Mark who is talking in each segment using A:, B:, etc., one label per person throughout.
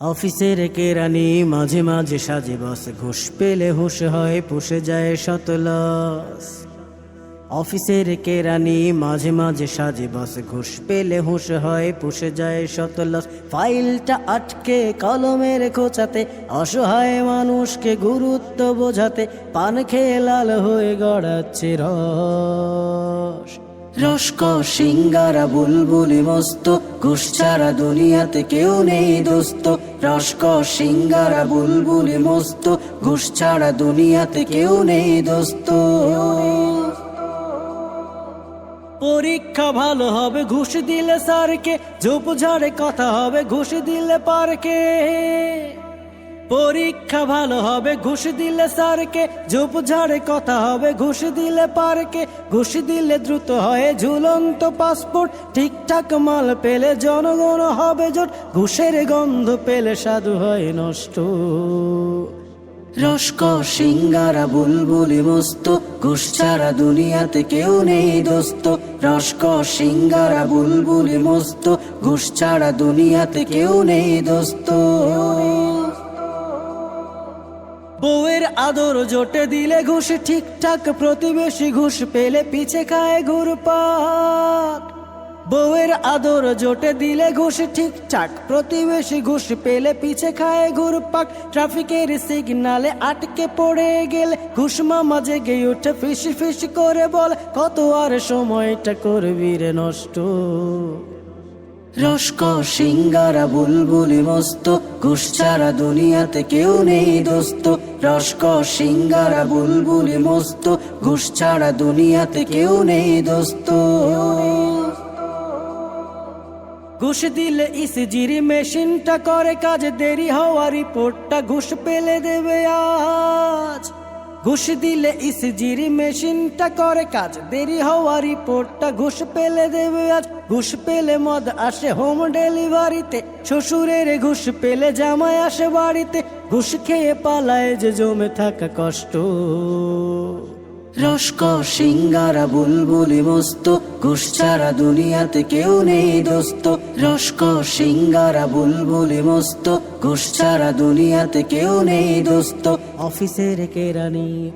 A: অফিসের কেরানি মাঝে মাঝে সাজে বস, ঘুষ পেলে হুশ হয়, পুষে যায় শত লস। অফিসের কেরানি মাঝে মাঝে সাজে বস, ঘুষ পেলে হুশ হয়, পুষে যায় শত লস। ফাইলটা আটকে কলমের খোঁচাতে, অসহায় মানুষকে গুরুত্ব বোঝাতে, পান খেয়ে লাল হয়ে গড়াচ্ছে রস। রস্ক, সিঙ্গারা, বুলবুলি, মস্ত। ঘুষ দুনিয়াতে কেউ নেই দোস্ত। রস্ক, সিঙ্গারা, বুলবুলি, মস্ত। ঘুষ ছাড়া দুনিয়াতে কেউ নেই দোস্ত। পরীক্ষা ভালো হবে, ঘুষ দিলে স্যারকে। ঝোপ ঝাড়ে কথা হবে, ঘুষ দিলে পারকে। পরীক্ষা ভালো হবে, ঘুষ দিলে স্যারকে, ঝোপ ঝাড়ে কথা হবে, ঘুষ দিলে পারকে, ঘুষ দিলে দ্রুত হয় ঝুলন্ত পাসপোর্ট, ঠিকঠাক মাল পেলে জনগণ হবে জোট, ঘুষের গন্ধ পেলে সাধু হয় নষ্ট। রস্ক, সিঙ্গারা, বুলবুলি মস্ত, ঘুষ ছাড়া দুনিয়াতে কেউ নেই দোস্ত। রস্ক, সিঙ্গারা, বুলবুলি মস্ত, ঘুষ ছাড়া দুনিয়াতে কেউ নেই দোস্ত। বউয়ের আদর জোটে দিলে ঘুষ, ঠিকঠাক প্রতিবেশী ঘুষ পেলে পিছে খায় ঘুরপাক। বউয়ের আদর জোটে দিলে ঘুষ, ঠিকঠাক প্রতিবেশী ঘুষ পেলে পিছে খায় ঘুরপাক। ট্রাফিকের সিগনালে আটকে পড়ে গেলে, ঘুষ মামা জেগে উঠে ফিস ফিস করে বল, কত আর সময়টা করবি রে নষ্ট? রস্ক, সিঙ্গারা, বুলবুলি, মস্ত। ঘুষ ছাড়া দুনিয়াতে কেউ নেই দোস্ত। রস্ক, সিঙ্গারা, বুলবুলি, মস্ত। ঘুষ ছাড়া দুনিয়াতে কেউ নেই দোস্ত। ঘুষ দিলে ইসিজিরি মেশিনটা করে, কাজ দেরি হওয়া রিপোর্টটা ঘুষ পেলে দেবে আজ। ঘুষ দিলে ইসিজিরি মেশিনটা করে, কাজ দেরি হওয়া রিপোর্টটা ঘুষ পেলে দেবে আজ। ঘুষ পেলে মদ আসে হোম ডেলিভারিতে, শ্বশুরের ঘুষ পেলে জামাই আসে বাড়িতে। ঘুষ খেয়ে পালায় যে জমে থাকা কষ্ট। রস্ক, সিঙ্গারা, বুলবুলি, মস্ত। ছাড়া দুনিয়াতে কেউ নেই দোস্ত। রস্ক, সিঙ্গারা, বুলবুলি, মস্ত। ছাড়া দুনিয়াতে কেউ নেই দোস্ত। অফিসের কেরানি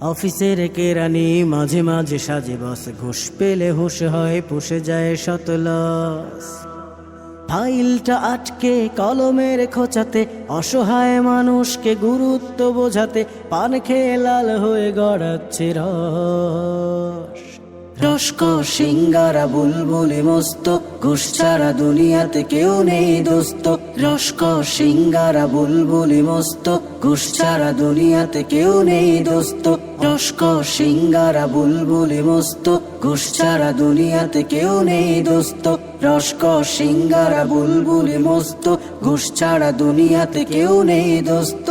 A: অফিসের কেরানি মাঝে মাঝে সাজে বস। ঘুষ পেলে হুশ হয়, পুষে যায় শত লস ফাইলটা আটকে কলমের খোঁচাতে অসহায় মানুষকে গুরুত্ব বোঝাতে পান খেয়ে লাল হয়ে গড়াচ্ছে রস। রস্ক, সিঙ্গারা, বুলবুলি, মস্ত, ঘুষ ছাড়া দুনিয়াতে কেউ নেই দোস্ত। রস্ক, সিঙ্গারা, বুলবুলি, মস্ত, ঘুষ ছাড়া দুনিয়াতে কেউ নেই দোস্ত। রস্ক, সিঙ্গারা, বুলবুলি, মস্ত, ঘুষ ছাড়া দুনিয়াতে কেউ নেই দোস্ত। রস্ক, সিঙ্গারা, বুলবুলি, মস্ত, ঘুষ ছাড়া দুনিয়াতে কেউ নেই দোস্ত।